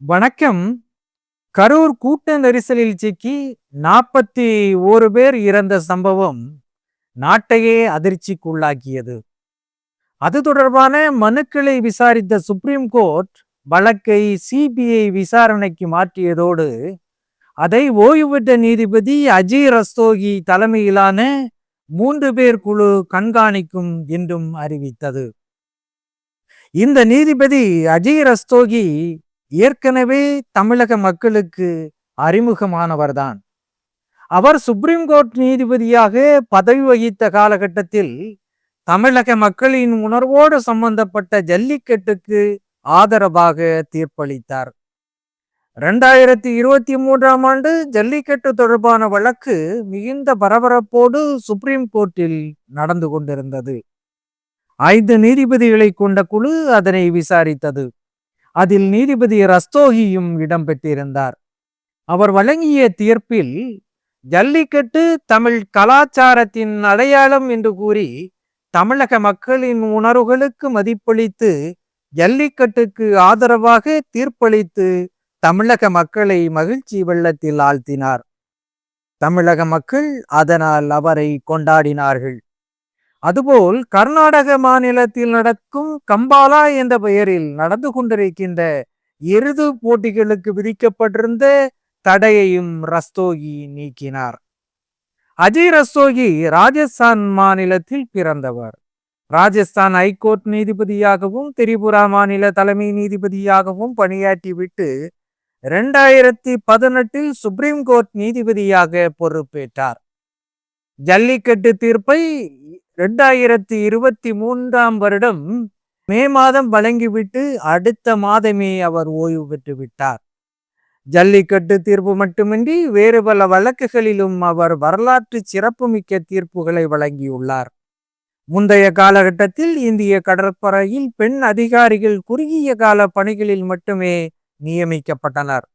வணக்கம். கரூர் கூட்ட நெரிசலில் சிக்கி நாற்பத்தி ஓரு பேர் இறந்த சம்பவம் நாட்டையே அதிர்ச்சிக்குள்ளாக்கியது. அது தொடர்பான மனுக்களை விசாரித்த சுப்ரீம் கோர்ட் வழக்கை சிபிஐ விசாரணைக்கு மாற்றியதோடு அதை ஓய்வு பெற்ற நீதிபதி அஜய் ரஸ்தோகி தலைமையிலான மூன்று பேர் குழு கண்காணிக்கும் என்றும் அறிவித்தது. இந்த நீதிபதி அஜய் ரஸ்தோகி ஏற்கனவே தமிழக மக்களுக்கு அறிமுகமானவர்தான். அவர் சுப்ரீம் கோர்ட் நீதிபதியாக பதவி வகித்த காலகட்டத்தில் தமிழக மக்களின் உணர்வோடு சம்பந்தப்பட்ட ஜல்லிக்கட்டுக்கு ஆதரவாக தீர்ப்பளித்தார். ரெண்டாயிரத்தி இருபத்தி மூன்றாம் ஆண்டு ஜல்லிக்கட்டு தொடர்பான வழக்கு மிகுந்த பரபரப்போடு சுப்ரீம் கோர்ட்டில் நடந்து கொண்டிருந்தது. ஐந்து நீதிபதிகளை கொண்ட குழு அதனை விசாரித்தது. அதில் நீதிபதி ரஸ்தோகியும் இடம்பெற்றிருந்தார். அவர் வழங்கிய தீர்ப்பில் ஜல்லிக்கட்டு தமிழ் கலாச்சாரத்தின் அடையாளம் என்று கூறி தமிழக மக்களின் உணர்வுகளுக்கு மதிப்பளித்து ஜல்லிக்கட்டுக்கு ஆதரவாக தீர்ப்பளித்து தமிழக மக்களை மகிழ்ச்சி வெள்ளத்தில் ஆழ்த்தினார். தமிழக மக்கள் அதனால் அவரை கொண்டாடினார்கள். அதுபோல் கர்நாடக மாநிலத்தில் நடக்கும் கம்பாலா என்ற பெயரில் நடந்து கொண்டிருக்கின்ற எருது போட்டிகளுக்கு விதிக்கப்பட்டிருந்த தடையையும் ரஸ்தோகி நீக்கினார். அஜய் ரஸ்தோகி ராஜஸ்தான் மாநிலத்தில் பிறந்தவர். ராஜஸ்தான் ஐகோர்ட் நீதிபதியாகவும் திரிபுரா மாநில தலைமை நீதிபதியாகவும் பணியாற்றிவிட்டு இரண்டாயிரத்தி பதினெட்டில் சுப்ரீம் கோர்ட் நீதிபதியாக பொறுப்பேற்றார். ஜல்லிக்கட்டு தீர்ப்பை ரெண்டாயிரத்தி இருபத்தி மூன்றாம் வருடம் மே மாதம் வழங்கிவிட்டு அடுத்த மாதமே அவர் ஓய்வு பெற்று விட்டார் ஜல்லிக்கட்டு தீர்ப்பு மட்டுமின்றி வேறு பல வழக்குகளிலும் அவர் வரலாற்று சிறப்புமிக்க தீர்ப்புகளை வழங்கியுள்ளார். முந்தைய காலகட்டத்தில் இந்திய கடற்படையில் பெண் அதிகாரிகள் குறுகிய கால பணிகளில் மட்டுமே நியமிக்கப்பட்டனர்.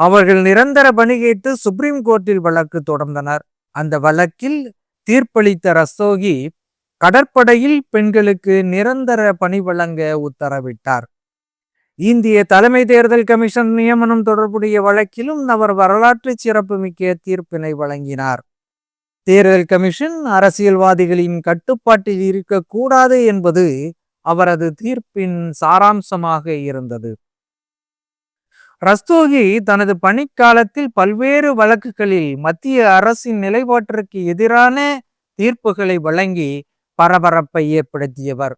அவர்கள் நிரந்தர பணி கேட்டு சுப்ரீம் கோர்ட்டில் வழக்கு தொடர்ந்தனர். அந்த வழக்கில் தீர்ப்பளித்த ரஸ்தோகி கடற்படையில் பெண்களுக்கு நிரந்தர பணி வழங்க உத்தரவிட்டார். இந்திய தலைமை தேர்தல் கமிஷன் நியமனம் தொடர்புடைய வழக்கிலும் அவர் வரலாற்று சிறப்புமிக்க தீர்ப்பினை வழங்கினார். தேர்தல் கமிஷன் அரசியல்வாதிகளின் கட்டுப்பாட்டில் இருக்கக்கூடாது என்பது அவரது தீர்ப்பின் சாராம்சமாக இருந்தது. ரஸ்தோகி தனது பணிக்காலத்தில் பல்வேறு வழக்குகளில் மத்திய அரசின் நிலைப்பாட்டிற்கு எதிரான தீர்ப்புகளை வழங்கி பரபரப்பை ஏற்படுத்தியவர்.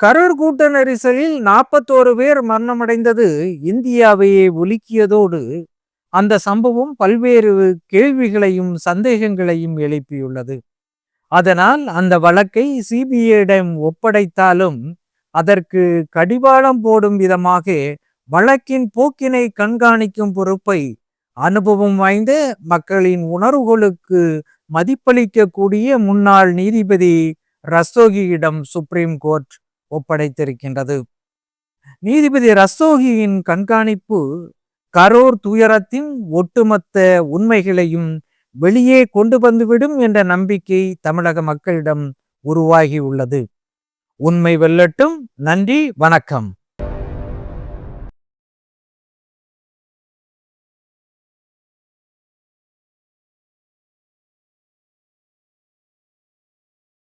கரூர் கூட்ட நெரிசலில் நாற்பத்தோரு பேர் மரணமடைந்தது இந்தியாவையே ஒலுக்கியதோடு அந்த சம்பவம் பல்வேறு கேள்விகளையும் சந்தேகங்களையும் எழுப்பியுள்ளது. அதனால் அந்த வழக்கை சிபிஐயிடம் ஒப்படைத்தாலும் அதற்கு கடிவாளம் போடும் விதமாக வழக்கின் போக்கினை கண்காணிக்கும் பொறுப்பை அனுபவம் வாய்ந்த மக்களின் உணர்வுகளுக்கு மதிப்பளிக்கக்கூடிய முன்னாள் நீதிபதி ரஸ்தோகியிடம் சுப்ரீம் கோர்ட் ஒப்படைத்திருக்கின்றது. நீதிபதி ரஸ்தோகியின் கண்காணிப்பு கரோர் துயரத்தின் ஒட்டுமொத்த உண்மைகளையும் வெளியே கொண்டு வந்துவிடும் என்ற நம்பிக்கை தமிழக மக்களிடம் உருவாகியுள்ளது. உண்மை வெல்லட்டும். நன்றி. வணக்கம்.